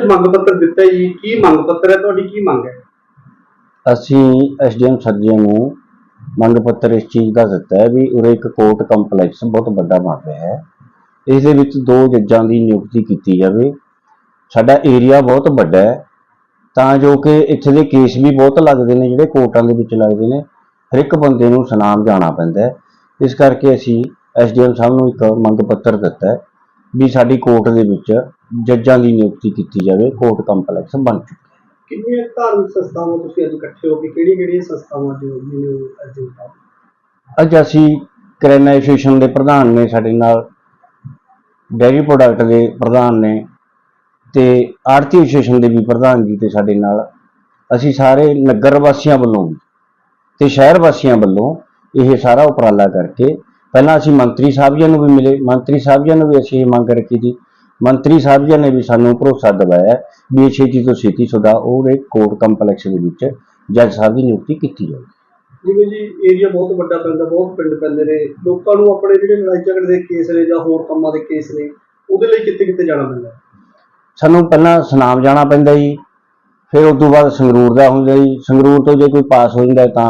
ਮੰਗ ਪੱਤਰ ਦਿੱਤਾ ਜੀ? ਕੀ ਮੰਗ ਪੱਤਰ ਹੈ? ਤੁਹਾਡੀ ਕੀ ਮੰਗ ਹੈ? ਅਸੀਂ ਐਸਡੀਐਮ ਸਰਜੀਆਂ ਨੂੰ ਮੰਗ ਪੱਤਰ ਇਸ ਚੀਜ਼ ਦਾ ਦਿੱਤਾ ਹੈ ਵੀ ਉਰੇ ਇੱਕ ਕੋਰਟ ਕੰਪਲੈਕਸ ਬਹੁਤ ਵੱਡਾ ਬਣ ਰਿਹਾ ਹੈ। ਇਸ ਦੇ ਵਿੱਚ ਦੋ ਜੱਜਾਂ ਦੀ ਨਿਯੁਕਤੀ ਕੀਤੀ ਜਾਵੇ। ਸਾਡਾ ਏਰੀਆ ਬਹੁਤ ਵੱਡਾ ਹੈ। ਤਾਂ ਜੋ ਕਿ ਇੱਥੇ ਦੇ ਕੇਸ ਵੀ ਬਹੁਤ ਲੱਗਦੇ ਨੇ, ਜਿਹੜੇ ਕੋਰਟਾਂ ਦੇ ਵਿੱਚ ਲੱਗਦੇ ਨੇ, ਹਰ ਇੱਕ ਬੰਦੇ ਨੂੰ ਸੁਨਾਮ ਜਾਣਾ ਪੈਂਦਾ ਹੈ। ਇਸ ਕਰਕੇ ਅਸੀਂ ਐਸਡੀਐਮ ਸਾਹਿਬ ਨੂੰ ਇੱਕ ਮੰਗ ਪੱਤਰ ਦਿੱਤਾ ਹੈ ਵੀ ਸਾਡੀ ਕੋਰਟ ਦੇ ਵਿੱਚ ਜੱਜਾਂ ਦੀ ਨਿਯੁਕਤੀ ਕੀਤੀ ਜਾਵੇ ਕੋਰਟ ਕੰਪਲੈਕਸ ਬਣ ਚੁੱਕਾ ਕਿੰਨੀਆਂ ਧਾਰਮਿਕ ਸੰਸਥਾਵਾਂ ਤੁਸੀਂ ਅੱਜ ਇਕੱਠੇ ਹੋ ਕੇ ਕਿਹੜੀ-ਕਿਹੜੀ ਸੰਸਥਾਵਾਂ ਜੋ ਮੈਨੂੰ ਅੱਜ ਅੱਜ ਅਸੀਂ ਕਰੈਨਾ ਐਸੋਸੀਏਸ਼ਨ ਦੇ ਪ੍ਰਧਾਨ ਨੇ ਸਾਡੇ ਨਾਲ ਡੈਰੀ ਪ੍ਰੋਡਕਟ ਦੇ ਪ੍ਰਧਾਨ ਨੇ ਤੇ ਆਰਤੀ ਐਸੋਸੀਏਸ਼ਨ ਦੇ ਵੀ ਪ੍ਰਧਾਨ ਜੀ ਤੇ ਸਾਡੇ ਨਾਲ ਅਸੀਂ ਸਾਰੇ ਨਗਰ ਵਾਸੀਆਂ ਵੱਲੋਂ ਤੇ ਸ਼ਹਿਰ ਵਾਸੀਆਂ ਵੱਲੋਂ ਇਹ ਸਾਰਾ ਉਪਰਾਲਾ ਕਰਕੇ ਪਹਿਲਾਂ ਅਸੀਂ ਮੰਤਰੀ ਸਾਹਿਬ ਜੀ ਨੂੰ ਵੀ ਮਿਲੇ ਮੰਤਰੀ ਸਾਹਿਬ ਜੀ ਨੂੰ ਵੀ ਅਸੀਂ ਇਹ ਮੰਗ ਰੱਖੀ ਸੀ ਮੰਤਰੀ ਸਾਹਿਬ ਜੀ ਨੇ ਵੀ ਸਾਨੂੰ ਭਰੋਸਾ ਦਿਵਾਇਆ ਵੀ ਇਹ ਛੇਤੀ ਤੋਂ ਛੇਤੀ ਤੁਹਾਡਾ ਉਹ ਇੱਕ ਕੋਰਟ ਕੰਪਲੈਕਸ ਦੇ ਵਿੱਚ ਜੱਜ ਸਾਹਿਬ ਦੀ ਨਿਯੁਕਤੀ ਕੀਤੀ ਜਾਵੇ ਜਿਵੇਂ ਜੀ ਏਰੀਆ ਬਹੁਤ ਵੱਡਾ ਪੈਂਦਾ ਬਹੁਤ ਪਿੰਡ ਪੈਂਦੇ ਨੇ ਲੋਕਾਂ ਨੂੰ ਆਪਣੇ ਜਿਹੜੇ ਲੜਾਈ ਝਗੜੇ ਦੇ ਕੇਸ ਨੇ ਜਾਂ ਹੋਰ ਕੰਮਾਂ ਦੇ ਕੇਸ ਨੇ ਉਹਦੇ ਲਈ ਕਿੱਥੇ ਕਿੱਥੇ ਜਾਣਾ ਪੈਂਦਾ? ਸਾਨੂੰ ਪਹਿਲਾਂ ਸੁਨਾਮ ਜਾਣਾ ਪੈਂਦਾ ਜੀ ਫਿਰ ਉਸ ਤੋਂ ਬਾਅਦ ਸੰਗਰੂਰ ਦਾ ਹੁੰਦਾ ਜੀ। ਸੰਗਰੂਰ ਤੋਂ ਜੇ ਕੋਈ ਪਾਸ ਹੋ ਜਾਂਦਾ ਤਾਂ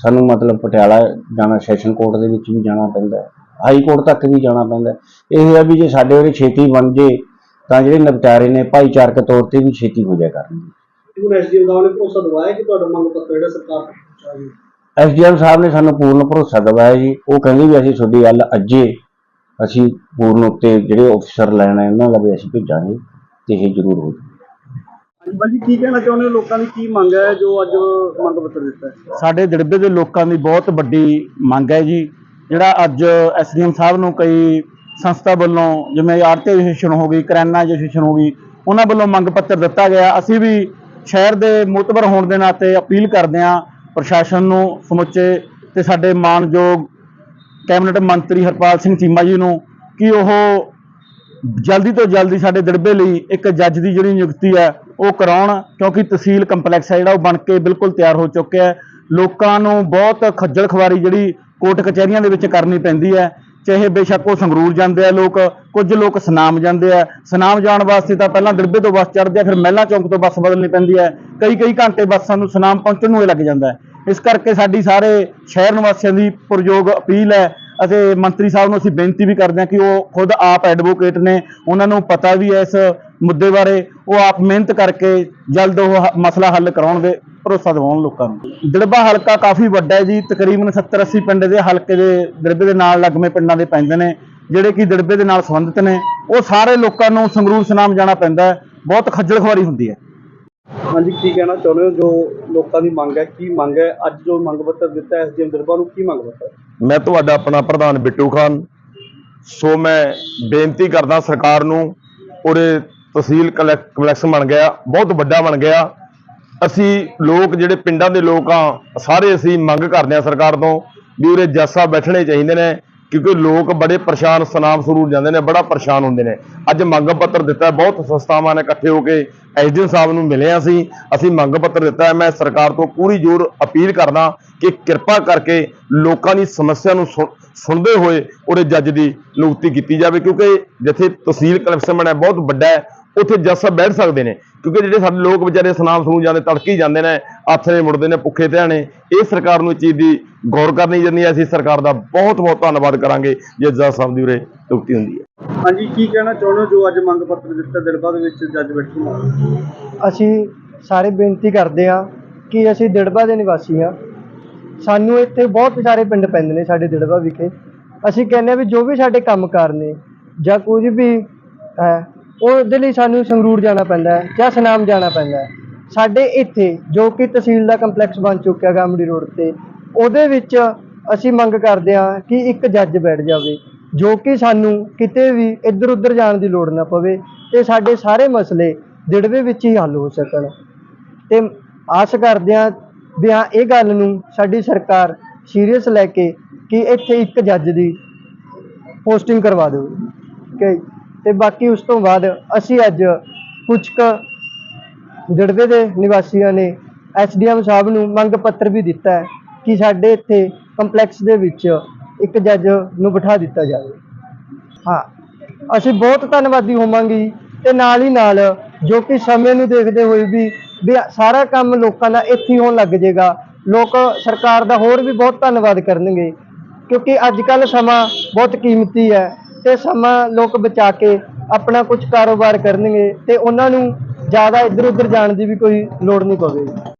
ਸਾਨੂੰ ਮਤਲਬ ਪਟਿਆਲਾ ਜਾਣਾ ਸੈਸ਼ਨ ਕੋਰਟ ਦੇ ਵਿੱਚ ਵੀ ਜਾਣਾ ਪੈਂਦਾ। ਹਾਈ ਕੋਰਟ ਤੱਕ ਵੀ ਜਾਣਾ ਪੈਂਦਾ। ਇਹ ਹੈ ਵੀ ਜੇ ਸਾਡੇ ਉਰੇ ਛੇਤੀ ਬਣ ਜੇ ਤਾਂ ਜਿਹੜੇ ਨਿਪਟਾਰੇ ਨੇ ਭਾਈਚਾਰਕ ਤੌਰ ਤੇ ਵੀ ਛੇਤੀ ਹੋ ਜਾਇਆ ਕਰਨਗੇ। ਹੁਣ ਐਸਡੀਐਮ ਸਾਹਿਬ ਨੇ ਭਰੋਸਾ ਦਿਵਾਇਆ ਕਿ ਤੁਹਾਡਾ ਮੰਗ ਪੱਤਰ ਜਿਹੜਾ ਸਰਕਾਰ ਤੱਕ ਪਹੁੰਚਾਏਗੀ ਐਸਡੀਐਮ ਸਾਹਿਬ ਨੇ ਸਾਨੂੰ ਪੂਰਨ ਭਰੋਸਾ ਦਿਵਾਇਆ ਜੀ। ਉਹ ਕਹਿੰਦੇ ਵੀ ਅਸੀਂ ਤੁਹਾਡੀ ਗੱਲ ਅੱਜੇ ਅਸੀਂ ਪੂਰਨ ਉੱਤੇ ਜਿਹੜੇ ਅਫਸਰ ਲੈਣਾ ਉਹਨਾਂ ਦਾ ਵੀ ਅਸੀਂ ਭੇਜਾਂਗੇ ਤੇ ਇਹ ਜ਼ਰੂਰ ਹੋ ਜਾਊ ਹਾਂਜੀ ਬਾਜੀ ਕੀ ਕਹਿਣਾ ਚਾਹੁੰਦੇ ਹੋ? ਲੋਕਾਂ ਦੀ ਕੀ ਮੰਗ ਹੈ ਜੋ ਅੱਜ ਮੰਗ ਪੱਤਰ ਦਿੱਤਾ ਹੈ? ਸਾਡੇ ਦਿੜਬੇ ਦੇ ਲੋਕਾਂ ਦੀ ਬਹੁਤ ਵੱਡੀ ਮੰਗ ਹੈ ਜੀ। ਜਿਹੜਾ ਅੱਜ ਐਸਡੀਐਮ ਸਾਹਿਬ ਨੂੰ ਕਈ ਸੰਸਥਾ ਵੱਲੋਂ ਜਿਵੇਂ ਆੜਤੀ ਐਸੋਸੀਏਸ਼ਨ ਹੋ ਗਈ, ਕਰਿਆਨਾ ਐਸੋਸੀਏਸ਼ਨ ਹੋ ਗਈ, ਉਹਨਾਂ ਵੱਲੋਂ ਮੰਗ ਪੱਤਰ ਦਿੱਤਾ ਗਿਆ। ਅਸੀਂ ਵੀ ਸ਼ਹਿਰ ਦੇ ਮੁਤਬਰ ਹੋਣ ਦੇ ਨਾਤੇ ਅਪੀਲ ਕਰਦੇ ਹਾਂ ਪ੍ਰਸ਼ਾਸਨ ਨੂੰ ਸਮੁੱਚੇ ਤੇ ਸਾਡੇ ਮਾਨਯੋਗ ਕੈਬਨਿਟ ਮੰਤਰੀ ਹਰਪਾਲ ਸਿੰਘ ਚੀਮਾ ਜੀ ਨੂੰ ਕਿ ਉਹ ਜਲਦੀ ਤੋਂ ਜਲਦੀ ਸਾਡੇ ਦੜਬੇ ਲਈ ਇੱਕ ਜੱਜ ਦੀ ਜਿਹੜੀ ਨਿਯੁਕਤੀ ਹੈ, ਉਹ ਕਰਾਉਣ, ਕਿਉਂਕਿ ਤਹਿਸੀਲ ਕੰਪਲੈਕਸ ਹੈ ਜਿਹੜਾ, ਉਹ ਬਣ ਕੇ ਬਿਲਕੁਲ ਤਿਆਰ ਹੋ ਚੁੱਕਿਆ ਹੈ। ਲੋਕਾਂ ਨੂੰ ਬਹੁਤ ਖੱਜਲ ਖਵਾਰੀ ਜਿਹੜੀ ਕੋਰਟ ਕਚਹਿਰੀਆਂ ਦੇ ਵਿੱਚ ਕਰਨੀ ਪੈਂਦੀ ਹੈ, ਚਾਹੇ ਬੇਸ਼ੱਕ ਉਹ ਸੰਗਰੂਰ ਜਾਂਦੇ ਆ ਲੋਕ, ਕੁਝ ਲੋਕ ਸਨਾਮ ਜਾਂਦੇ ਆ। ਸਨਾਮ ਜਾਣ ਵਾਸਤੇ ਤਾਂ ਪਹਿਲਾਂ ਦਿੜਬੇ ਤੋਂ ਬੱਸ ਚੜ੍ਹਦੇ ਆ, ਫਿਰ ਮਹਿਲਾ ਚੌਂਕ ਤੋਂ ਬੱਸ ਬਦਲਣੀ ਪੈਂਦੀ ਹੈ। ਕਈ ਕਈ ਘੰਟੇ ਬੱਸਾਂ ਨੂੰ ਸਨਾਮ ਪਹੁੰਚਣ ਨੂੰ ਹੀ ਲੱਗ ਜਾਂਦਾ ਇਸ ਕਰਕੇ ਸਾਡੀ ਸਾਰੇ ਸ਼ਹਿਰ ਨਿਵਾਸੀਆਂ ਦੀ ਪੁਰਜੋਗ ਅਪੀਲ ਹੈ ਅਤੇ ਮੰਤਰੀ ਸਾਹਿਬ ਨੂੰ ਅਸੀਂ ਬੇਨਤੀ ਵੀ ਕਰਦੇ ਹਾਂ ਕਿ ਉਹ ਖੁਦ ਆਪ ਐਡਵੋਕੇਟ ਨੇ, ਉਹਨਾਂ ਨੂੰ ਪਤਾ ਵੀ ਹੈ ਇਸ ਮੁੱਦੇ ਬਾਰੇ। ਉਹ ਆਪ ਮਿਹਨਤ ਕਰਕੇ ਜਲਦ ਉਹ ਹ- ਮਸਲਾ ਹੱਲ ਕਰਾਉਣਗੇ। ਭਰੋਸਾ ਦਿਵਾਉਣ ਲੋਕਾਂ ਨੂੰ। ਦਿੜਬਾ ਹਲਕਾ ਕਾਫੀ ਵੱਡਾ ਹੈ ਜੀ ਤਕਰੀਬਨ 70 80 ਪਿੰਡ ਦੇ ਹਲਕੇ ਦੇ ਦਿੜਬੇ ਦੇ ਨਾਲ ਲੱਗਵੇਂ ਪਿੰਡਾਂ ਦੇ ਪੈਂਦੇ ਨੇ ਜਿਹੜੇ ਕਿ ਦਿੜਬੇ ਦੇ ਨਾਲ ਸੰਬੰਧਿਤ ਨੇ। ਉਹ ਸਾਰੇ ਲੋਕਾਂ ਨੂੰ ਸੰਗਰੂਰ ਸੁਨਾਮ ਜਾਣਾ ਪੈਂਦਾ ਹੈ। ਬਹੁਤ ਖੱਜਲ ਖੁਆਰੀ ਹੁੰਦੀ ਹੈ। ਹਾਂਜੀ ਕੀ ਕਹਿਣਾ ਚਾਹੁੰਦੇ ਹੋ? ਜੋ ਲੋਕਾਂ ਦੀ ਮੰਗ ਹੈ ਕੀ ਮੰਗ ਹੈ? ਅੱਜ ਜੋ ਮੰਗ ਪੱਤਰ ਦਿੱਤਾ ਹੈ ਐਸਡੀਐਮ ਦਰਬਾਰ ਨੂੰ ਕੀ ਮੰਗ ਪੱਤਰ? ਮੈਂ ਤੁਹਾਡਾ ਆਪਣਾ ਪ੍ਰਧਾਨ ਬਿੱਟੂ ਖਾਨ। ਸੋ ਮੈਂ ਬੇਨਤੀ ਕਰਦਾ ਸਰਕਾਰ ਨੂੰ ਉਰੇ ਤਹਿਸੀਲ ਕਲੈਕ- ਕੰਪਲੈਕਸ ਬਣ ਗਿਆ ਬਹੁਤ ਵੱਡਾ ਬਣ ਗਿਆ। ਅਸੀਂ ਲੋਕ, ਜਿਹੜੇ ਪਿੰਡਾਂ ਦੇ ਲੋਕ ਆ, ਸਾਰੇ ਅਸੀਂ ਮੰਗ ਕਰਦੇ ਆ ਸਰਕਾਰ ਤੋਂ ਵੀ ਉਰੇ ਜੱਜ ਸਾਹਿਬ ਬੈਠਣੇ ਚਾਹੀਦੇ ਨੇ, ਕਿਉਂਕਿ ਲੋਕ ਬੜੇ ਪਰੇਸ਼ਾਨ ਸਨਾਮ ਸਰੂਰ ਜਾਂਦੇ ਨੇ, ਬੜਾ ਪਰੇਸ਼ਾਨ ਹੁੰਦੇ ਨੇ। ਅੱਜ ਮੰਗ ਪੱਤਰ ਦਿੱਤਾ ਬਹੁਤ ਸੰਸਥਾਵਾਂ ਨੇ ਇਕੱਠੇ ਹੋ ਕੇ ਐਸਡੀਐਮ ਸਾਹਿਬ ਨੂੰ ਮਿਲੇ ਹਾਂ ਅਸੀਂ। ਅਸੀਂ ਮੰਗ ਪੱਤਰ ਦਿੱਤਾ ਮੈਂ ਸਰਕਾਰ ਤੋਂ ਪੂਰੀ ਜ਼ੋਰ ਅਪੀਲ ਕਰਦਾ ਕਿ ਕਿਰਪਾ ਕਰਕੇ ਲੋਕਾਂ ਦੀ ਸਮੱਸਿਆ ਨੂੰ ਸੁਣ- ਸੁਣਦੇ ਹੋਏ ਉਹਦੇ ਜੱਜ ਦੀ ਨਿਯੁਕਤੀ ਕੀਤੀ ਜਾਵੇ, ਕਿਉਂਕਿ ਜਿੱਥੇ ਤਹਿਸੀਲ ਕਲੈਕਸ਼ਨ ਹੈ, ਬਹੁਤ ਵੱਡਾ ਉੱਥੇ ਜੱਜ ਸਾਹਿਬ ਬੈਠ ਸਕਦੇ ਨੇ। ਕਿਉਂਕਿ ਜਿਹੜੇ ਸਾਡੇ ਲੋਕ ਵਿਚਾਰੇ ਸਨਾਮ ਸਨੂੰ ਜਾਂਦੇ ਤੜਕੇ ਜਾਂਦੇ ਨੇ ਆਥਰੇ ਮੁੜਦੇ ਨੇ ਭੁੱਖੇ ਧਿਆਣੇ ਇਹ ਸਰਕਾਰ ਨੂੰ ਚੀਜ਼ ਦੀ ਗੌਰ ਕਰਨੀ ਹੈ। ਅਸੀਂ ਸਰਕਾਰ ਦਾ ਬਹੁਤ ਬਹੁਤ ਧੰਨਵਾਦ ਕਰਾਂਗੇ ਜੇ ਜੱਜ ਸਾਹਿਬ ਦੀ ਉਰੇ ਨਿਯੁਕਤੀ ਹੁੰਦੀ ਹੈ। ਹਾਂਜੀ ਕੀ ਕਹਿਣਾ ਚਾਹੁੰਦੇ ਜੋ ਅੱਜ ਮੰਗ ਪੱਤਰ ਦਿੱਤਾ ਦਿਲਬਾ ਦੇ ਵਿੱਚ ਜੱਜ ਬੈਠੇ ਨੇ? ਅਸੀਂ ਸਾਰੇ ਬੇਨਤੀ ਕਰਦੇ ਹਾਂ ਕਿ ਅਸੀਂ ਦਿੜਬਾ ਦੇ ਨਿਵਾਸੀ ਹਾਂ। ਸਾਨੂੰ ਇੱਥੇ ਬਹੁਤ ਸਾਰੇ ਪਿੰਡ ਪੈਂਦੇ ਨੇ ਸਾਡੇ ਦਿੜਬਾ ਵਿਖੇ। ਅਸੀਂ ਕਹਿੰਦੇ ਹਾਂ ਵੀ ਜੋ ਵੀ ਸਾਡੇ ਕੰਮਕਾਰ ਨੇ ਜਾਂ ਕੁਝ ਵੀ ਹੈ ਉਹਦੇ ਲਈ ਸਾਨੂੰ ਸੰਗਰੂਰ ਜਾਣਾ ਪੈਂਦਾ ਹੈ, ਜਾਂ ਸਨਾਮ ਜਾਣਾ ਪੈਂਦਾ ਹੈ। ਸਾਡੇ ਇੱਥੇ ਜੋ ਕਿ ਤਹਿਸੀਲ ਦਾ ਕੰਪਲੈਕਸ ਬਣ ਚੁੱਕਿਆ ਗਾਮੜੀ ਰੋਡ ਤੇ, ਉਹਦੇ ਵਿੱਚ ਅਸੀਂ ਮੰਗ ਕਰਦੇ ਹਾਂ ਕਿ ਇੱਕ ਜੱਜ ਬੈਠ ਜਾਵੇ, ਜੋ ਕਿ ਸਾਨੂੰ ਕਿਤੇ ਵੀ ਇੱਧਰ ਉੱਧਰ ਜਾਣ ਦੀ ਲੋੜ ਨਾ ਪਵੇ ਤੇ ਸਾਡੇ ਸਾਰੇ ਮਸਲੇ ਦਿੜਵੇ ਵਿੱਚ ਹੀ ਹੱਲ ਹੋ ਸਕਣ। ਤੇ ਆਸ ਕਰਦੇ ਹਾਂ ਵੀ ਹਾਂ, ਇਹ ਗੱਲ ਨੂੰ ਸਾਡੀ ਸਰਕਾਰ ਸੀਰੀਅਸ ਲੈ ਕੇ ਕਿ ਇੱਥੇ ਇੱਕ ਜੱਜ ਦੀ ਪੋਸਟਿੰਗ ਕਰਵਾ ਦਿਓ ਠੀਕ ਤੇ ਬਾਕੀ ਉਸ ਤੋਂ ਬਾਅਦ ਅਸੀਂ ਅੱਜ ਕੁਝ ਕੁ ਜੜਵੇ ਦੇ ਨਿਵਾਸੀਆਂ ਨੇ ਐਸਡੀਐਮ ਸਾਹਿਬ ਨੂੰ ਮੰਗ ਪੱਤਰ ਵੀ ਦਿੱਤਾ ਹੈ ਕਿ ਸਾਡੇ ਇੱਥੇ ਕੰਪਲੈਕਸ ਦੇ ਵਿੱਚ ਇੱਕ ਜੱਜ ਨੂੰ ਬਿਠਾ ਦਿੱਤਾ ਜਾਵੇ। ਹਾਂ, ਅਸੀਂ ਬਹੁਤ ਧੰਨਵਾਦੀ ਹੋਵਾਂਗੇ ਜੀ ਤੇ ਨਾਲ ਹੀ ਨਾਲ ਜੋ ਕਿ ਸਮੇਂ ਨੂੰ ਦੇਖਦੇ ਹੋਏ ਵੀ ਵੀ ਸਾਰਾ ਕੰਮ ਲੋਕਾਂ ਦਾ ਇੱਥੇ ਹੋਣ ਲੱਗ ਜਾਏਗਾ, ਲੋਕ ਸਰਕਾਰ ਦਾ ਹੋਰ ਵੀ ਬਹੁਤ ਧੰਨਵਾਦ ਕਰਨਗੇ ਕਿਉਂਕਿ ਅੱਜ ਕੱਲ ਸਮਾਂ ਬਹੁਤ ਕੀਮਤੀ ਹੈ। ਤੇ ਸਮਾਂ ਲੋਕ ਬਚਾ ਕੇ ਆਪਣਾ ਕੁਝ ਕਾਰੋਬਾਰ ਕਰਨਗੇ ਤੇ ਉਹਨਾਂ ਨੂੰ ਜ਼ਿਆਦਾ ਇੱਧਰ ਉੱਧਰ ਜਾਣ ਦੀ ਵੀ ਕੋਈ ਲੋੜ ਨਹੀਂ ਪਵੇਗੀ।